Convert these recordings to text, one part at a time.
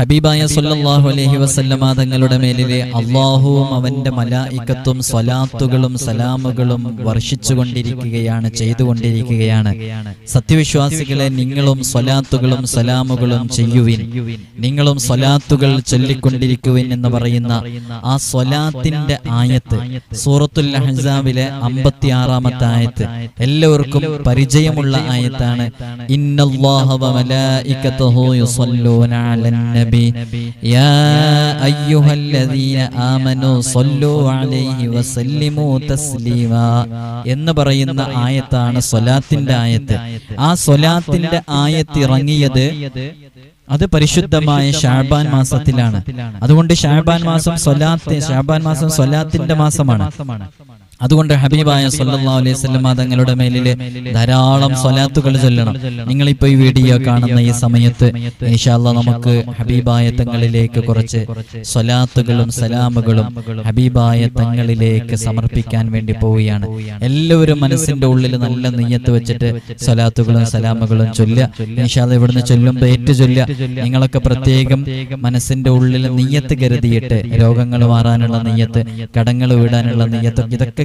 ഹബീബായ സല്ലല്ലാഹു അലഹി വസല്ലമ തങ്ങളുടെ മേലിലെ അള്ളാഹുവും അവന്റെ മലായിക്കത്തും സ്വലാത്തുകളും സലാമുകളും വർഷിച്ചുകൊണ്ടിരിക്കുകയാണ് ചെയ്തുകൊണ്ടിരിക്കുകയാണ്. സത്യവിശ്വാസികളെ നിങ്ങളും സ്വലാത്തുകളും സലാമുകളും ചെയ്യുവിൻ. നിങ്ങളും സ്വലാത്തുകൾ ചൊല്ലിക്കൊണ്ടിരിക്കുവിൻ എന്ന് പറയുന്ന ആ സ്വലാത്തിന്റെ ആയത്ത് സൂറത്തുൽ അഹ്സാബിലെ അമ്പത്തിയാറാമത്തെ ആയത്ത്. എല്ലാവർക്കും പരിചയമുള്ള ആയത്താണ്. ഇന്നല്ലാഹ വ മലായികതഹു യുസല്ലൂന അലൻ നബി. യാ അയ്യുഹല്ലദീന ആമനു സല്ലു അലൈഹി വസല്ലിമു തസ്ലീമ എന്ന് പറയുന്ന ആയത്താണ് സ്വലാത്തിന്റെ ആയത്ത്. ആ സ്വലാത്തിന്റെ ആയത്ത് ഇറങ്ങിയത് അത് പരിശുദ്ധമായ ഷാബാൻ മാസത്തിലാണ്. അതുകൊണ്ട് ഷാബാൻ മാസം സ്വലാത്ത് ഷാബാൻ മാസം സ്വലാത്തിന്റെ മാസമാണ്. അതുകൊണ്ട് ഹബീബായ സല്ലാ അലൈഹി വസല്ലം തങ്ങളുടെ മേലിൽ ധാരാളം സ്വലാത്തുകൾ ചൊല്ലണം. നിങ്ങളിപ്പോ ഈ വീഡിയോ കാണുന്ന ഈ സമയത്ത് ഇൻഷാല്ല നമുക്ക് ഹബീബായ തങ്ങളിലേക്ക് കുറച്ച് സ്വലാത്തുകളും സലാമുകളും ഹബീബായ തങ്ങളിലേക്ക് സമർപ്പിക്കാൻ വേണ്ടി പോവുകയാണ്. എല്ലാവരും മനസ്സിന്റെ ഉള്ളിൽ നല്ല നെയ്യത്ത് വെച്ചിട്ട് സ്വലാത്തുകളും സലാമുകളും ചൊല്ലുക. ഇൻഷാല്ല ഇവിടുന്ന് ചൊല്ലുമ്പോൾ ഏറ്റു ചൊല്ലുക. നിങ്ങളൊക്കെ പ്രത്യേകം മനസ്സിന്റെ ഉള്ളിൽ നെയ്യത്ത് കരുതിയിട്ട് രോഗങ്ങൾ മാറാനുള്ള നെയ്യത്ത് കടങ്ങൾ വീടാനുള്ള നെയ്യത്ത് ഇതൊക്കെ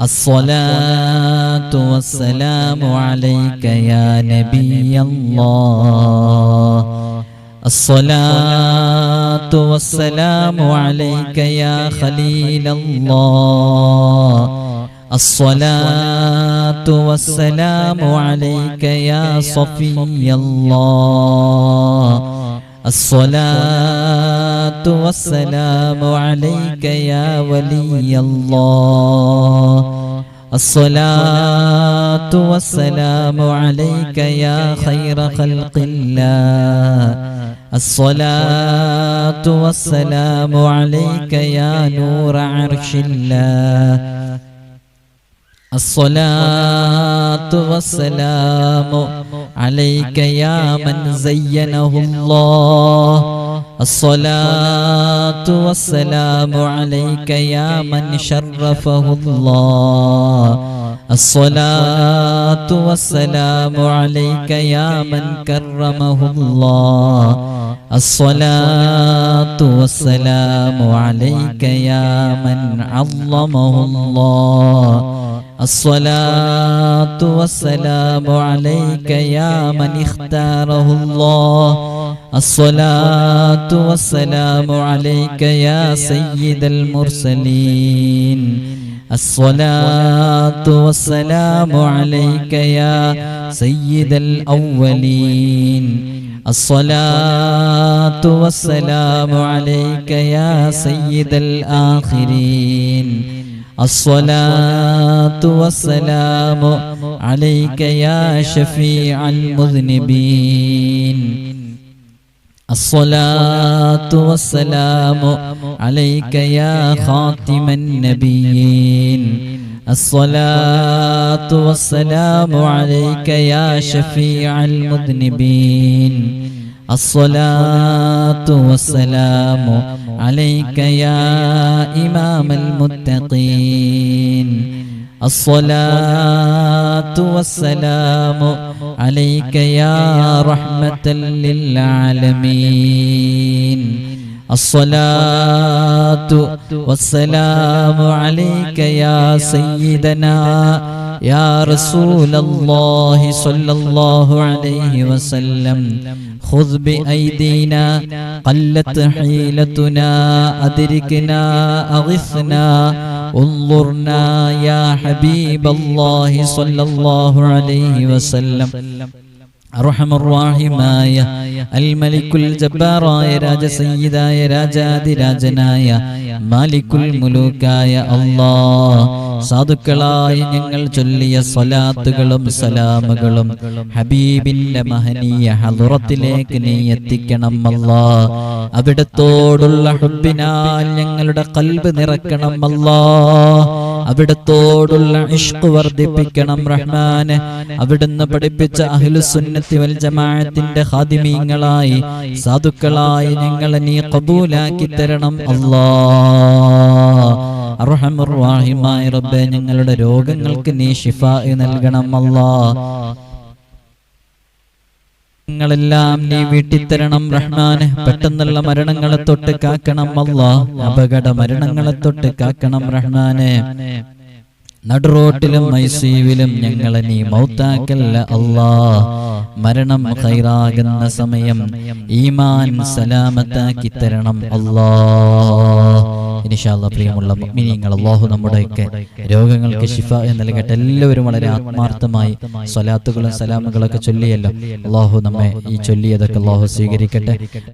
الصلاة والسلام عليك يا نبي الله. الصلاة والسلام عليك يا خليل الله. الصلاة والسلام عليك يا صفي الله. الصلاة والسلام عليك يا ولي الله. الصلاة والسلام عليك يا خير خلق الله. الصلاة والسلام عليك يا نور عرش الله. الصلاة والسلام عليك يا من زينه الله. الصلاة والسلام عليك يا من شرفه الله. الصلاة والسلام عليك يا من كرمه الله. الصلاة والسلام عليك يا من عظمه الله. الصلاة والسلام عليك يا من اختاره الله. الصلاة والسلام عليك يا سيد المرسلين. الصلاة والسلام عليك يا سيد الأولين. الصلاة والسلام عليك يا سيد الآخرين. الصلاة والسلام عليك يا شفيع المذنبين. الصلاة والسلام عليك يا خاتم النبيين. الصلاة والسلام عليك يا شفيع المذنبين. الصلاة والسلام عليك يا إمام المتقين. الصلاة والسلام عليك يا رحمة للعالمين الصلاة والسلام عليك يا سيدنا يا رسول الله صلى الله عليه وسلم خذ بأيدينا قلت حيلتنا أدركنا أغثنا انظرنا يا حبيب الله صلى الله عليه وسلم അർഹമുറാഹിമായ അൽ മലിക്കുൽ ജബ്ബാറായ രാജ സയ്യിദായ രാജാതിരാജനായ മാലിക്കുൽ മുലൂക്കായ അല്ലാ സാധുക്കളായ ഞങ്ങൾ ചൊല്ലിയ സ്വലാത്തുകളും സലാമുകളും ഹബീബിന്റെ മഹനീയ ഹലുറത്തിലേക്ക് നീ എത്തിക്കണം അല്ല. അവിടത്തോടുള്ള ഹുബിനാൽ ഞങ്ങളുടെ കൽബ് നിറക്കണം അല്ല. അവിടത്തോടുള്ള ഇഷ്ക് വർദ്ധിപ്പിക്കണം റഹ്മാന് അവിടുന്ന് പഠിപ്പിച്ച അഹ്ലുസുന്നത്തി വൽ ജമാഅത്തിന്റെ ഹാദിമീങ്ങളായി സാധുക്കളായി ഞങ്ങളെ നീ കബൂലാക്കി തരണം അല്ലാ. അർഹമുർവാഹിമായ റബ്ബേ ഞങ്ങളുടെ രോഗങ്ങൾക്ക് നീ ഷിഫ നൽകണം അല്ലാ. ങ്ങളെല്ലാം നീ വീട്ടിത്തരണം റഹ്മാന്. പെട്ടെന്നുള്ള മരണങ്ങളെ തൊട്ട് കാക്കണം അല്ലാ. അപകട മരണങ്ങളെ തൊട്ട് കാക്കണം റഹ്മാന്. നടുറോട്ടിലും മൈസീവിലും ഞങ്ങളെ നീ മൗത്താക്കല്ല അല്ലാ. മരണം ഹൈറാകുന്ന സമയം ഈമാൻ സലാമത്താക്കി തരണം അല്ലാ. ഇനിഷാല്ല പ്രിയമുള്ള മുഅ്മിനീങ്ങൾ അള്ളാഹു നമ്മുടെയൊക്കെ രോഗങ്ങൾക്ക് ശിഫ നൽകട്ടെ. എല്ലാവരും വളരെ ആത്മാർത്ഥമായി സ്വലാത്തുകളും സലാമുകളൊക്കെ ചൊല്ലിയല്ലോ. അള്ളാഹു നമ്മെ ഈ ചൊല്ലിയതൊക്കെ അള്ളാഹു സ്വീകരിക്കട്ടെ.